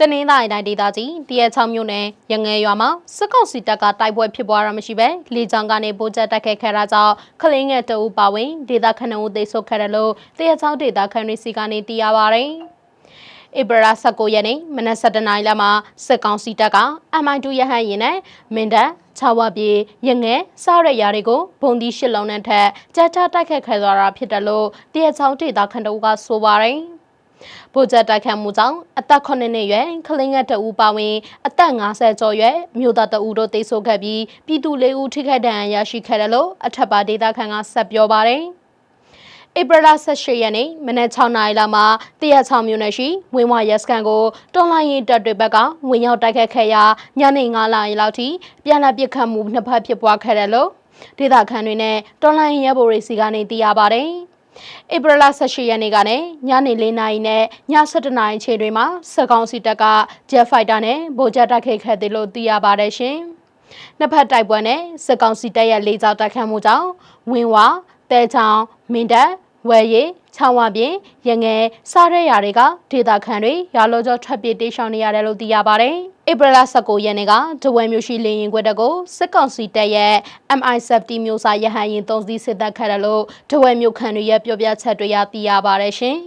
တနင်္သာရီတိုင်းဒေသကြီးတရက်ချောင်းမြို့နယ်ရငယ်ရွာမှာစစ်ကောင်စီတပ်ကတိုက်ပွဲဖြစ်ပွားတာမရှိဘဲလေကြောင်းကနေပိုးချက်တက်ခဲ့ခဲ့တာကြောင့်ခလင်းငယ်တအူပါဝင်ဒေသခဏဦးသိမ်းဆုတ်ခဲ့တယ်လို့တရက်ချောင်းဒေသခဏရီစီကနေသိရပါဗျ။ဧပြီလ19ရက်နေ့မနက်7:00နာရီလောက်မှာစစ်ကောင်စီတပ်က MI2 ရဟတ်ရင်နဲ့မင်းတပ်ချဝပြေရငယ်စားရရာတွေကိုဘုံဒီရှစ်လုံးနဲ့ထက်ကြားချတိုက်ခတ်ခဲ့သွားတာဖြစ်တယ်လို့တရက်ချောင်းဒေသခဏဦးကဆိုပါတယ်။ ဗိုလ်ချက်တိုက်ခတ်မှုကြောင့်အသက်9နှစ်ရွယ်ခလင်းငတ်တအူပါဝင်အသက်50ကျော်ရွယ်မြို့သားတအူတို့တိတ်ဆိုခဲ့ပြီးပြည်သူ၄ဦးထိခိုက်ဒဏ်ရာရရှိခဲ့တယ်လို့အထက်ပါဒေသခံကဆက်ပြောပါတယ်။ဧပြီလ18ရက်နေ့မနက်6နာရီလောက်မှာတရက်ချောင်းမြို့နယ်ရှိဝင်းဝရက်စကန်ကိုတွန်လိုင်းရင်တပ်တွေဘက်ကဝင်ရောက်တိုက်ခတ်ခဲ့ရာညနေ9နာရီလောက်ထိပြန်လည်ပစ်ခတ်မှုနှစ်ဖက်ဖြစ်ပွားခဲ့တယ်လို့ဒေသခံတွေနဲ့တွန်လိုင်းရဲဘော်တွေစီကနေသိရပါတယ်။ ဧပြီလ18ရက်နေ့ကလည်းညနေ4နာရီနဲ့ည7နာရီချိန်တွေမှာစက်ကောင်စီတပ်ကဂျက်ဖိုက်တာနဲ့ဗိုလ်ချက်တိုက်ခိုက်ခဲ့တယ်လို့သိရပါတယ်ရှင်။နှစ်ဖက်တိုက်ပွဲနဲ့စက်ကောင်စီတပ်ရဲ့လေကြောင်းတိုက်ခတ်မှုကြောင့်ဝင်းဝတဲချောင်းမင်းတပ်ဝယ်ရီချောင်းဝပြင်ရငယ်စားရဲရာတွေကဒေသခံတွေရာလောကျော်ထွက်ပြေးတိတ်ရှောင်နေရတယ်လို့သိရပါတယ်။ ဧပြီလ19ရက်နေ့ကဒဝဲမျိုးရှိလေရင်ခွက်တက်ကိုစစ်ကောင်စီတပ်ရဲ့ MI70 မျိုးစာရဟန်ရင်သုံးစီးစစ်တပ်ခတ်တယ်လို့ဒဝဲမျိုးခံတွေရဲ့ပြောပြချက်တွေရသိရပါတယ်ရှင်။